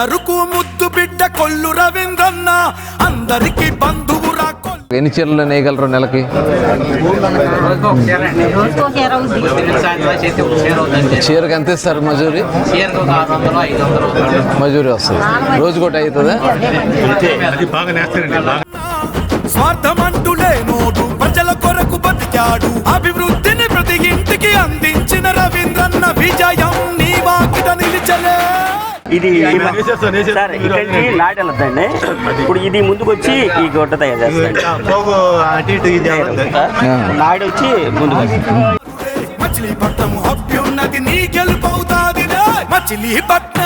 అందరుకు ముద్దు బిడ్డ కొల్లు రవీంద్రన్న. అందరికి బంధువురా ఎన్ని చీరలు నేయగలరు నెలకి? చీరకు ఎంత ఇస్తారు మజూరి? మజూరి వస్తుంది. రోజుకోటి అవుతుందా? స్వార్థమంటూ లేనోడు ప్రజల కొరకు బతికాడు. అభివృద్ధిని ఇది సార్ ఇక్కడికి లాట్ వెళ్ళొద్దండి. ఇప్పుడు ఇది ముందుకు వచ్చి ఈ గొడ్డ తయారు చేస్తాడు. లాడ్ వచ్చి ముందుకు వస్తుంది. మచిలీపట్నం అభ్యున్నది నీ గెలుపవుతాదిలే మచిలీపట్నం